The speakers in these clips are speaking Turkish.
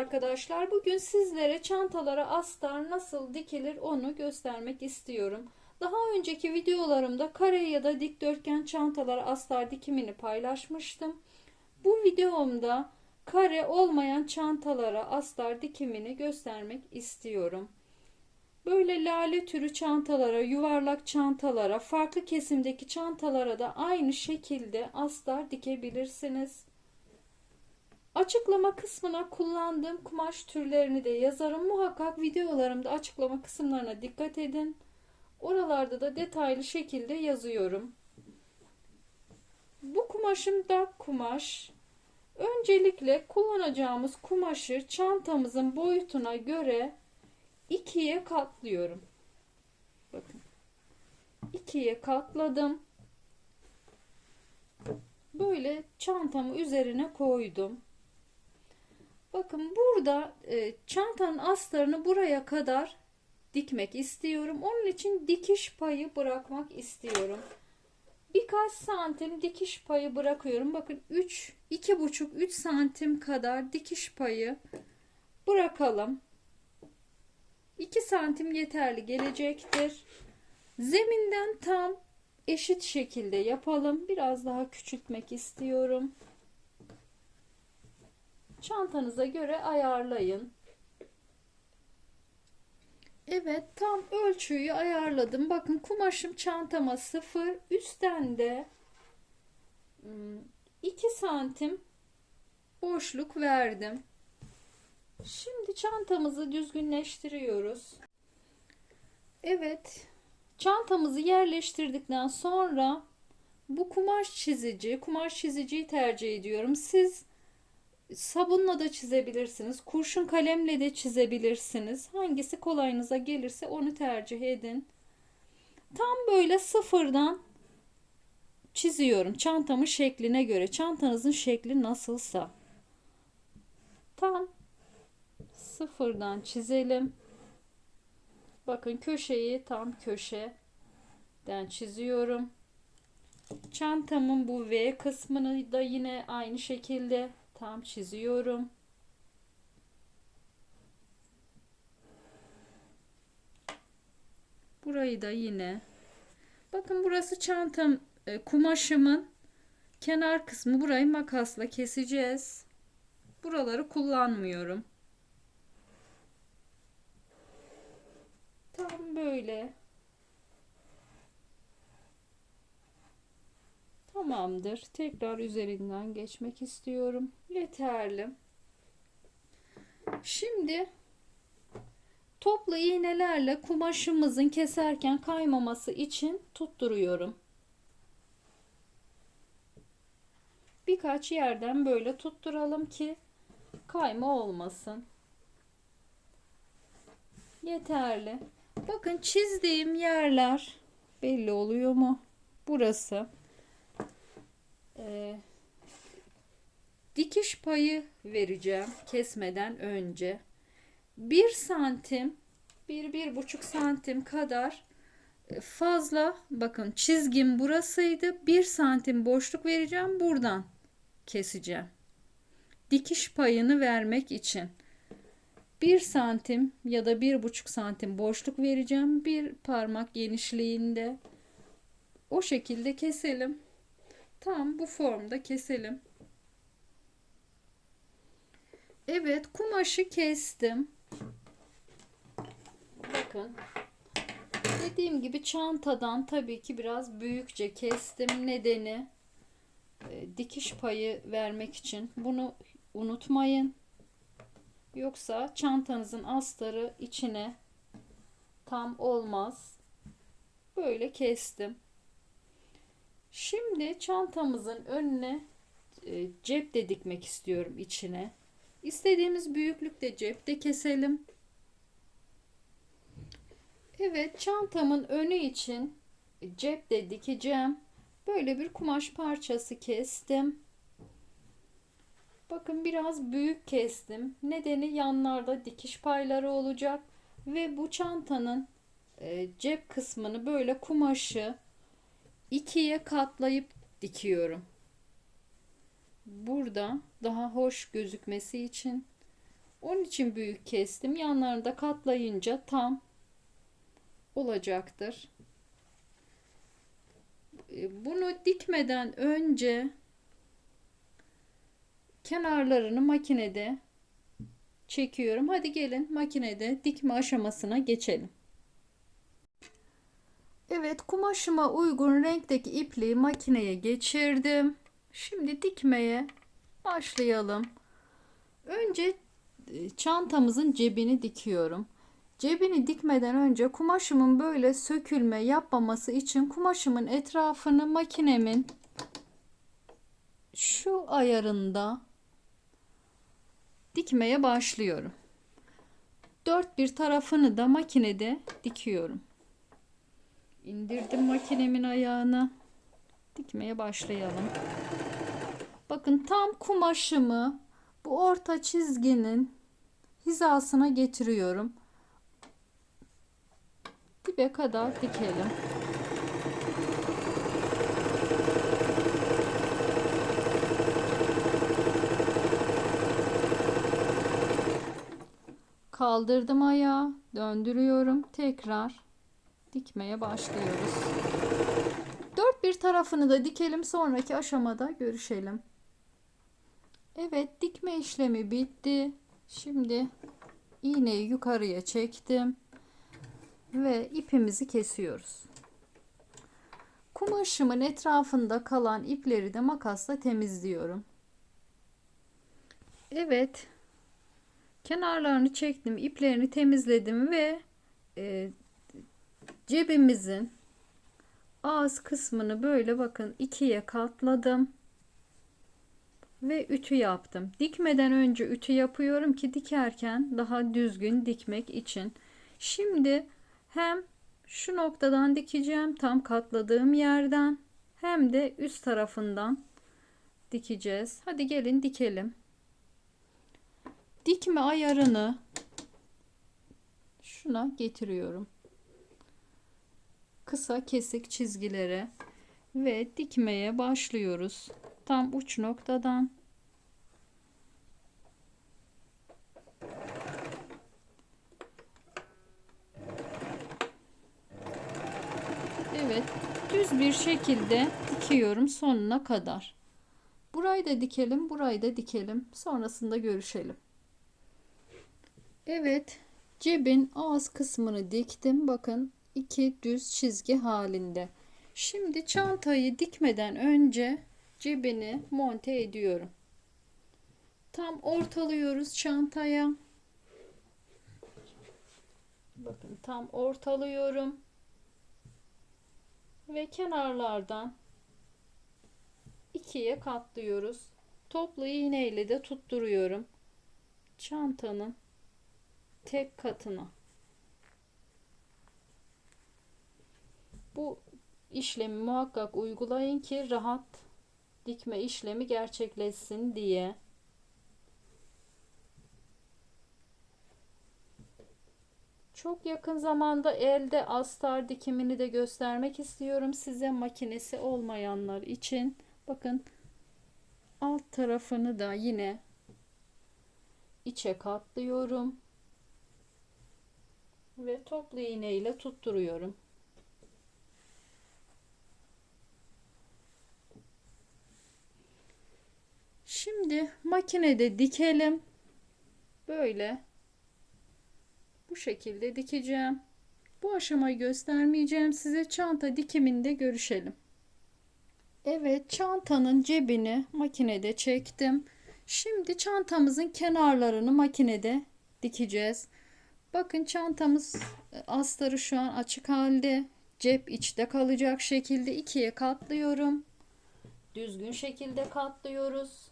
arkadaşlar. Bugün sizlere çantalara astar nasıl dikilir onu göstermek istiyorum. Daha önceki videolarımda kare ya da dikdörtgen çantalara astar dikimini paylaşmıştım. Bu videomda kare olmayan çantalara astar dikimini göstermek istiyorum. Böyle lale türü çantalara, yuvarlak çantalara, farklı kesimdeki çantalara da aynı şekilde astar dikebilirsiniz. Açıklama kısmına kullandığım kumaş türlerini de yazarım. Muhakkak videolarımda açıklama kısımlarına dikkat edin. Oralarda da detaylı şekilde yazıyorum. Bu kumaşım dak kumaş. Öncelikle kullanacağımız kumaşı çantamızın boyutuna göre ikiye katlıyorum. Bakın. ikiye katladım. Böyle çantamı üzerine koydum. Bakın burada e, çantanın astarını buraya kadar dikmek istiyorum. Onun için dikiş payı bırakmak istiyorum. Birkaç santim dikiş payı bırakıyorum. Bakın 3 2,5 3 santim kadar dikiş payı bırakalım. 2 santim yeterli gelecektir. Zeminden tam eşit şekilde yapalım. Biraz daha küçültmek istiyorum. Çantanıza göre ayarlayın. Evet tam ölçüyü ayarladım. Bakın kumaşım çantama sıfır. Üstten de 2 santim boşluk verdim. Şimdi çantamızı düzgünleştiriyoruz. Evet. Çantamızı yerleştirdikten sonra bu kumaş çizici, kumaş çiziciyi tercih ediyorum. Siz sabunla da çizebilirsiniz. Kurşun kalemle de çizebilirsiniz. Hangisi kolayınıza gelirse onu tercih edin. Tam böyle sıfırdan çiziyorum. Çantamın şekline göre. Çantanızın şekli nasılsa. Tam sıfırdan çizelim. Bakın köşeyi tam köşeden çiziyorum. Çantamın bu V kısmını da yine aynı şekilde tam çiziyorum. Burayı da yine bakın burası çantam e, kumaşımın kenar kısmı burayı makasla keseceğiz. Buraları kullanmıyorum. Tam böyle. Tamamdır. Tekrar üzerinden geçmek istiyorum. Yeterli. Şimdi toplu iğnelerle kumaşımızın keserken kaymaması için tutturuyorum. Birkaç yerden böyle tutturalım ki kayma olmasın. Yeterli. Bakın çizdiğim yerler belli oluyor mu? Burası. Ee, dikiş payı vereceğim kesmeden önce. 1 santim, 1-1,5 santim kadar fazla bakın çizgim burasıydı. 1 santim boşluk vereceğim. Buradan keseceğim. Dikiş payını vermek için. 1 santim ya da 1,5 santim boşluk vereceğim. Bir parmak genişliğinde. O şekilde keselim. Tam bu formda keselim. Evet kumaşı kestim. Bakın. Dediğim gibi çantadan tabii ki biraz büyükçe kestim. Nedeni e, dikiş payı vermek için. Bunu unutmayın. Yoksa çantanızın astarı içine tam olmaz. Böyle kestim. Şimdi çantamızın önüne e, cep de dikmek istiyorum içine. İstediğimiz büyüklükte cep de keselim. Evet çantamın önü için cep de dikeceğim. Böyle bir kumaş parçası kestim. Bakın biraz büyük kestim. Nedeni yanlarda dikiş payları olacak. Ve bu çantanın e, cep kısmını böyle kumaşı ikiye katlayıp dikiyorum. Burada daha hoş gözükmesi için Onun için büyük kestim. Yanlarını da katlayınca tam olacaktır. E, Bunu dikmeden önce kenarlarını makinede çekiyorum. Hadi gelin makinede dikme aşamasına geçelim. Evet kumaşıma uygun renkteki ipliği makineye geçirdim. Şimdi dikmeye başlayalım. Önce e, çantamızın cebini dikiyorum. Cebini dikmeden önce kumaşımın böyle sökülme yapmaması için kumaşımın etrafını makinemin şu ayarında dikmeye başlıyorum. Dört bir tarafını da makinede dikiyorum. İndirdim makinemin ayağını. Dikmeye başlayalım. Bakın tam kumaşımı bu orta çizginin hizasına getiriyorum. Dibe kadar dikelim. Kaldırdım ayağı, döndürüyorum. Tekrar dikmeye başlıyoruz. Dört bir tarafını da dikelim. Sonraki aşamada görüşelim. Evet, dikme işlemi bitti. Şimdi iğneyi yukarıya çektim ve ipimizi kesiyoruz. Kumaşımın etrafında kalan ipleri de makasla temizliyorum. Evet. Kenarlarını çektim, iplerini temizledim ve e, cebimizin ağız kısmını böyle bakın ikiye katladım ve ütü yaptım. Dikmeden önce ütü yapıyorum ki dikerken daha düzgün dikmek için. Şimdi hem şu noktadan dikeceğim tam katladığım yerden hem de üst tarafından dikeceğiz. Hadi gelin dikelim. Dikme ayarını şuna getiriyorum. Kısa kesik çizgilere ve dikmeye başlıyoruz. Tam uç noktadan Evet, düz bir şekilde dikiyorum sonuna kadar. Burayı da dikelim, burayı da dikelim. Sonrasında görüşelim. Evet, cebin ağız kısmını diktim. Bakın iki düz çizgi halinde. Şimdi çantayı dikmeden önce cebini monte ediyorum. Tam ortalıyoruz çantaya. Bakın tam ortalıyorum ve kenarlardan ikiye katlıyoruz. Toplu iğne ile de tutturuyorum. Çantanın tek katına. Bu işlemi muhakkak uygulayın ki rahat dikme işlemi gerçekleşsin diye. Çok yakın zamanda elde astar dikimini de göstermek istiyorum size makinesi olmayanlar için. Bakın alt tarafını da yine içe katlıyorum. Ve toplu iğne ile tutturuyorum. Şimdi makinede dikelim. Böyle bu şekilde dikeceğim. Bu aşamayı göstermeyeceğim size. Çanta dikiminde görüşelim. Evet çantanın cebini makinede çektim. Şimdi çantamızın kenarlarını makinede dikeceğiz. Bakın çantamız e, astarı şu an açık halde. Cep içte kalacak şekilde ikiye katlıyorum. Düzgün şekilde katlıyoruz.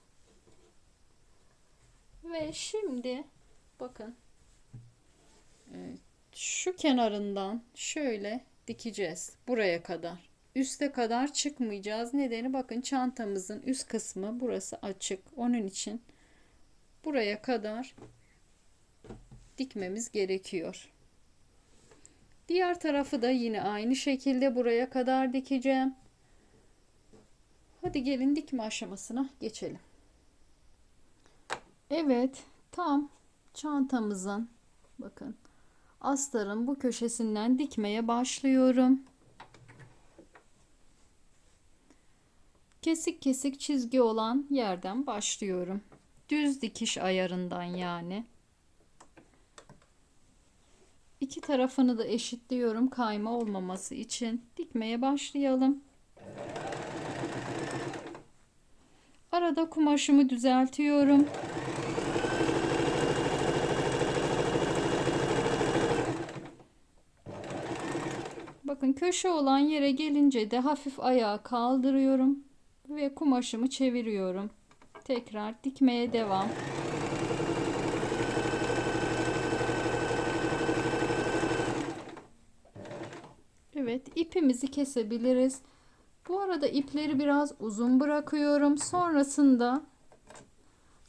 Ve şimdi bakın şu kenarından şöyle dikeceğiz buraya kadar. Üste kadar çıkmayacağız. Nedeni bakın çantamızın üst kısmı burası açık. Onun için buraya kadar dikmemiz gerekiyor. Diğer tarafı da yine aynı şekilde buraya kadar dikeceğim. Hadi gelin dikme aşamasına geçelim. Evet, tam çantamızın bakın astarın bu köşesinden dikmeye başlıyorum. Kesik kesik çizgi olan yerden başlıyorum. Düz dikiş ayarından yani. İki tarafını da eşitliyorum kayma olmaması için. Dikmeye başlayalım. Arada kumaşımı düzeltiyorum. Bakın köşe olan yere gelince de hafif ayağı kaldırıyorum ve kumaşımı çeviriyorum. Tekrar dikmeye devam. Evet, ipimizi kesebiliriz. Bu arada ipleri biraz uzun bırakıyorum. Sonrasında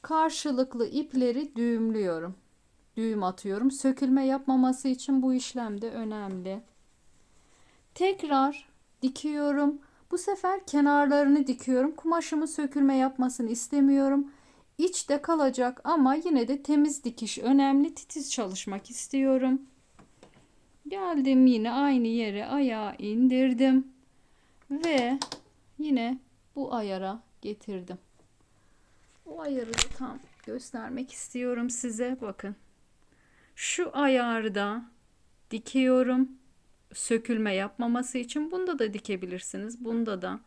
karşılıklı ipleri düğümlüyorum. Düğüm atıyorum. Sökülme yapmaması için bu işlem de önemli. Tekrar dikiyorum. Bu sefer kenarlarını dikiyorum. Kumaşımı sökülme yapmasını istemiyorum. İçte kalacak ama yine de temiz dikiş önemli. Titiz çalışmak istiyorum. Geldim yine aynı yere ayağı indirdim. Ve yine bu ayara getirdim. O ayarı da tam göstermek istiyorum size. Bakın. Şu ayarda dikiyorum. Sökülme yapmaması için bunda da dikebilirsiniz. Bunda da.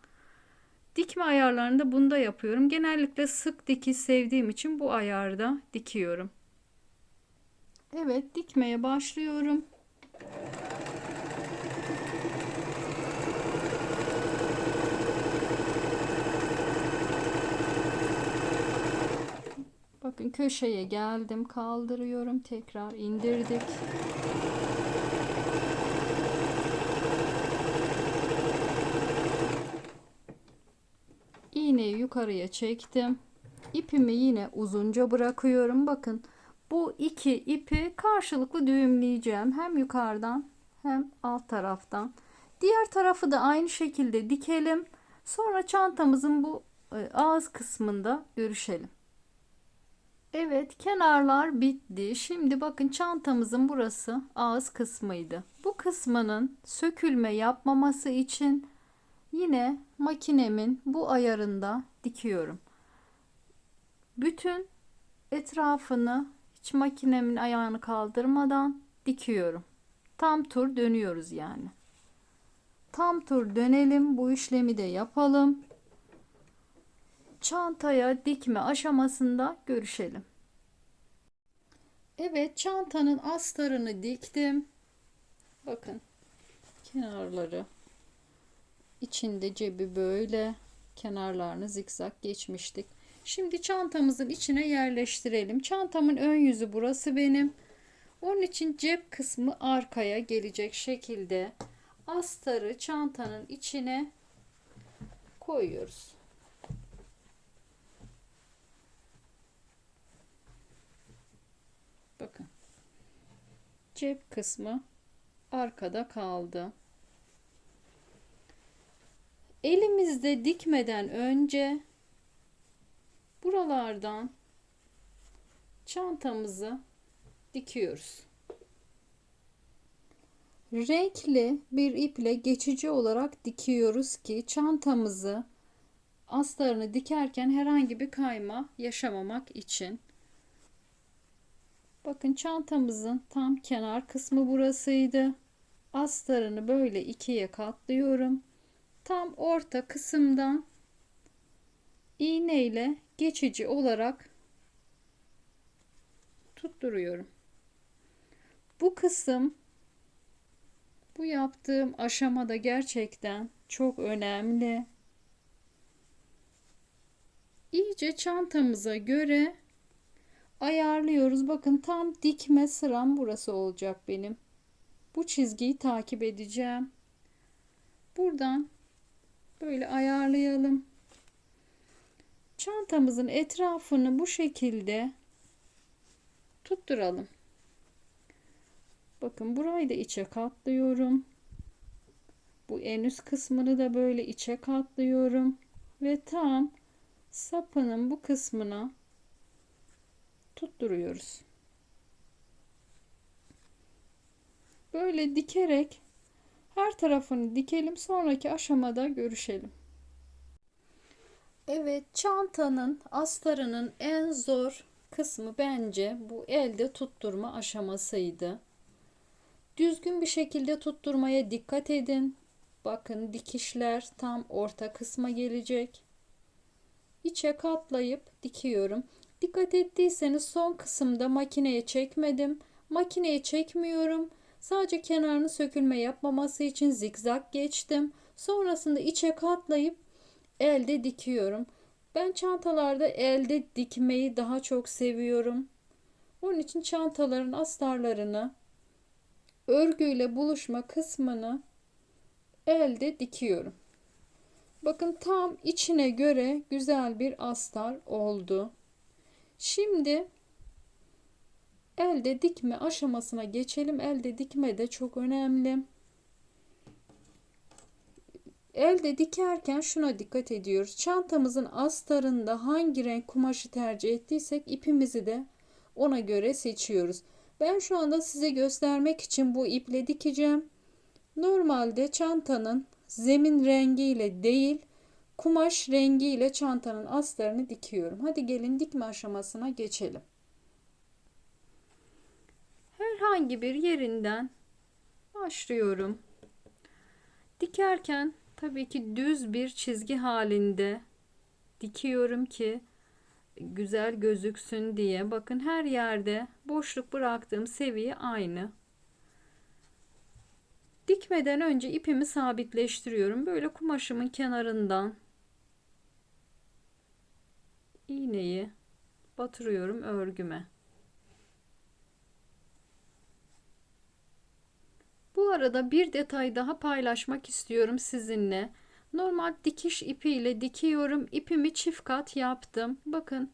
Dikme ayarlarında bunda yapıyorum. Genellikle sık dikiş sevdiğim için bu ayarda dikiyorum. Evet dikmeye başlıyorum. Bakın köşeye geldim, kaldırıyorum, tekrar indirdik. İğneyi yukarıya çektim. İpimi yine uzunca bırakıyorum. Bakın bu iki ipi karşılıklı düğümleyeceğim. Hem yukarıdan hem alt taraftan. Diğer tarafı da aynı şekilde dikelim. Sonra çantamızın bu e, ağız kısmında görüşelim. Evet kenarlar bitti. Şimdi bakın çantamızın burası ağız kısmıydı. Bu kısmının sökülme yapmaması için yine makinemin bu ayarında dikiyorum. Bütün etrafını hiç makinemin ayağını kaldırmadan dikiyorum. Tam tur dönüyoruz yani. Tam tur dönelim. Bu işlemi de yapalım. Çantaya dikme aşamasında görüşelim. Evet çantanın astarını diktim. Bakın kenarları içinde cebi böyle kenarlarını zikzak geçmiştik. Şimdi çantamızın içine yerleştirelim. Çantamın ön yüzü burası benim. Onun için cep kısmı arkaya gelecek şekilde astarı çantanın içine koyuyoruz. Bakın. Cep kısmı arkada kaldı. Elimizde dikmeden önce buralardan çantamızı dikiyoruz. Renkli bir iple geçici olarak dikiyoruz ki çantamızı astarını dikerken herhangi bir kayma yaşamamak için. Bakın çantamızın tam kenar kısmı burasıydı. Astarını böyle ikiye katlıyorum. Tam orta kısımdan iğne ile geçici olarak tutturuyorum. Bu kısım bu yaptığım aşamada gerçekten çok önemli. İyice çantamıza göre ayarlıyoruz. Bakın tam dikme sıram burası olacak benim. Bu çizgiyi takip edeceğim. Buradan Böyle ayarlayalım. Çantamızın etrafını bu şekilde tutturalım. Bakın burayı da içe katlıyorum. Bu en üst kısmını da böyle içe katlıyorum. Ve tam sapının bu kısmına tutturuyoruz. Böyle dikerek her tarafını dikelim. Sonraki aşamada görüşelim. Evet, çantanın astarının en zor kısmı bence bu elde tutturma aşamasıydı. Düzgün bir şekilde tutturmaya dikkat edin. Bakın dikişler tam orta kısma gelecek. İçe katlayıp dikiyorum. Dikkat ettiyseniz son kısımda makineye çekmedim. Makineye çekmiyorum. Sadece kenarını sökülme yapmaması için zikzak geçtim. Sonrasında içe katlayıp elde dikiyorum. Ben çantalarda elde dikmeyi daha çok seviyorum. Onun için çantaların astarlarını örgüyle buluşma kısmını elde dikiyorum. Bakın tam içine göre güzel bir astar oldu. Şimdi elde dikme aşamasına geçelim. Elde dikme de çok önemli. Elde dikerken şuna dikkat ediyoruz. Çantamızın astarında hangi renk kumaşı tercih ettiysek ipimizi de ona göre seçiyoruz. Ben şu anda size göstermek için bu iple dikeceğim. Normalde çantanın zemin rengiyle değil kumaş rengiyle çantanın astarını dikiyorum. Hadi gelin dikme aşamasına geçelim. Herhangi bir yerinden başlıyorum. Dikerken tabii ki düz bir çizgi halinde dikiyorum ki güzel gözüksün diye. Bakın her yerde boşluk bıraktığım seviye aynı. Dikmeden önce ipimi sabitleştiriyorum. Böyle kumaşımın kenarından iğneyi batırıyorum örgüme. Bu arada bir detay daha paylaşmak istiyorum sizinle. Normal dikiş ipiyle dikiyorum. İpimi çift kat yaptım. Bakın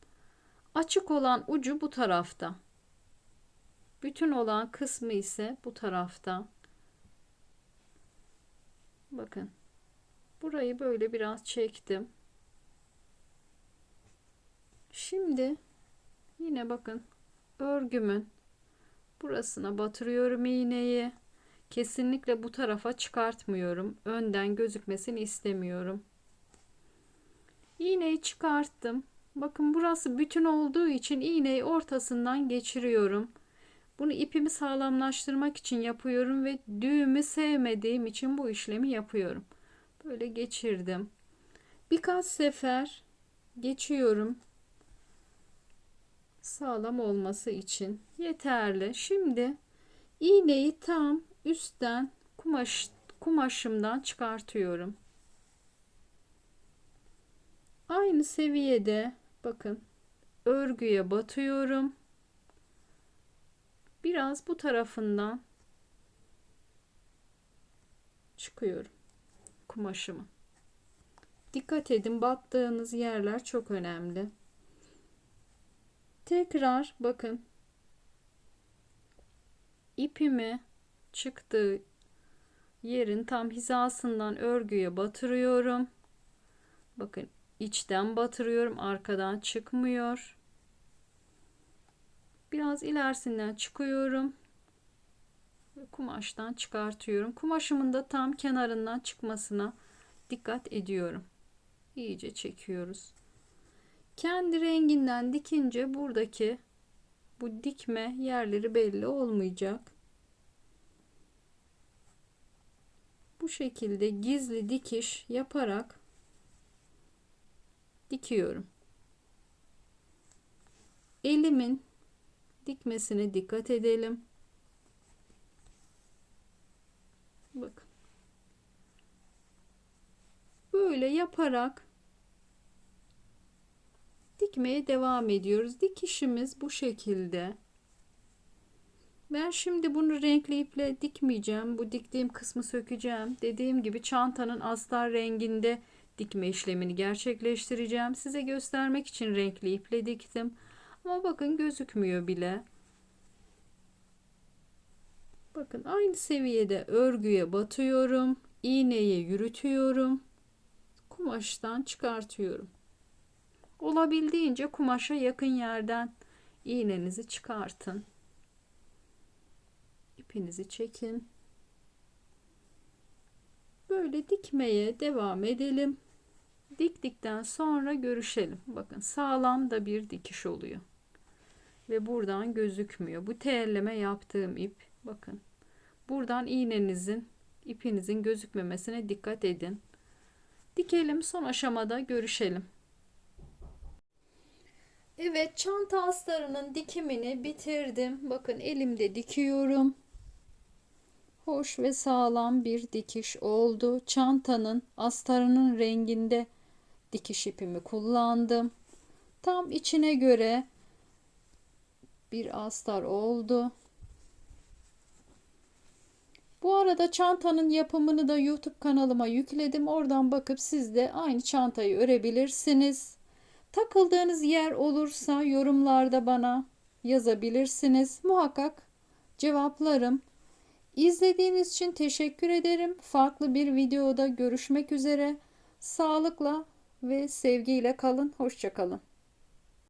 açık olan ucu bu tarafta. Bütün olan kısmı ise bu tarafta. Bakın. Burayı böyle biraz çektim. Şimdi yine bakın örgümün burasına batırıyorum iğneyi. Kesinlikle bu tarafa çıkartmıyorum. Önden gözükmesini istemiyorum. İğneyi çıkarttım. Bakın burası bütün olduğu için iğneyi ortasından geçiriyorum. Bunu ipimi sağlamlaştırmak için yapıyorum ve düğümü sevmediğim için bu işlemi yapıyorum. Böyle geçirdim. Birkaç sefer geçiyorum. Sağlam olması için yeterli. Şimdi iğneyi tam üstten kumaş kumaşımdan çıkartıyorum. Aynı seviyede bakın örgüye batıyorum. Biraz bu tarafından çıkıyorum kumaşımı. Dikkat edin battığınız yerler çok önemli. Tekrar bakın ipimi çıktığı yerin tam hizasından örgüye batırıyorum. Bakın içten batırıyorum arkadan çıkmıyor. Biraz ilerisinden çıkıyorum. Kumaştan çıkartıyorum. Kumaşımın da tam kenarından çıkmasına dikkat ediyorum. İyice çekiyoruz. Kendi renginden dikince buradaki bu dikme yerleri belli olmayacak. Bu şekilde gizli dikiş yaparak dikiyorum. Elimin dikmesine dikkat edelim. Bakın. Böyle yaparak dikmeye devam ediyoruz. Dikişimiz bu şekilde. Ben şimdi bunu renkli iple dikmeyeceğim. Bu diktiğim kısmı sökeceğim. Dediğim gibi çantanın astar renginde dikme işlemini gerçekleştireceğim. Size göstermek için renkli iple diktim. Ama bakın gözükmüyor bile. Bakın aynı seviyede örgüye batıyorum. iğneyi yürütüyorum. Kumaştan çıkartıyorum. Olabildiğince kumaşa yakın yerden iğnenizi çıkartın ipinizi çekin. Böyle dikmeye devam edelim. Diktikten sonra görüşelim. Bakın sağlam da bir dikiş oluyor. Ve buradan gözükmüyor. Bu terleme yaptığım ip. Bakın. Buradan iğnenizin, ipinizin gözükmemesine dikkat edin. Dikelim son aşamada görüşelim. Evet çanta astarının dikimini bitirdim. Bakın elimde dikiyorum. Hoş ve sağlam bir dikiş oldu. Çantanın astarının renginde dikiş ipimi kullandım. Tam içine göre bir astar oldu. Bu arada çantanın yapımını da YouTube kanalıma yükledim. Oradan bakıp siz de aynı çantayı örebilirsiniz. Takıldığınız yer olursa yorumlarda bana yazabilirsiniz. Muhakkak cevaplarım. İzlediğiniz için teşekkür ederim. Farklı bir videoda görüşmek üzere. Sağlıkla ve sevgiyle kalın. Hoşçakalın.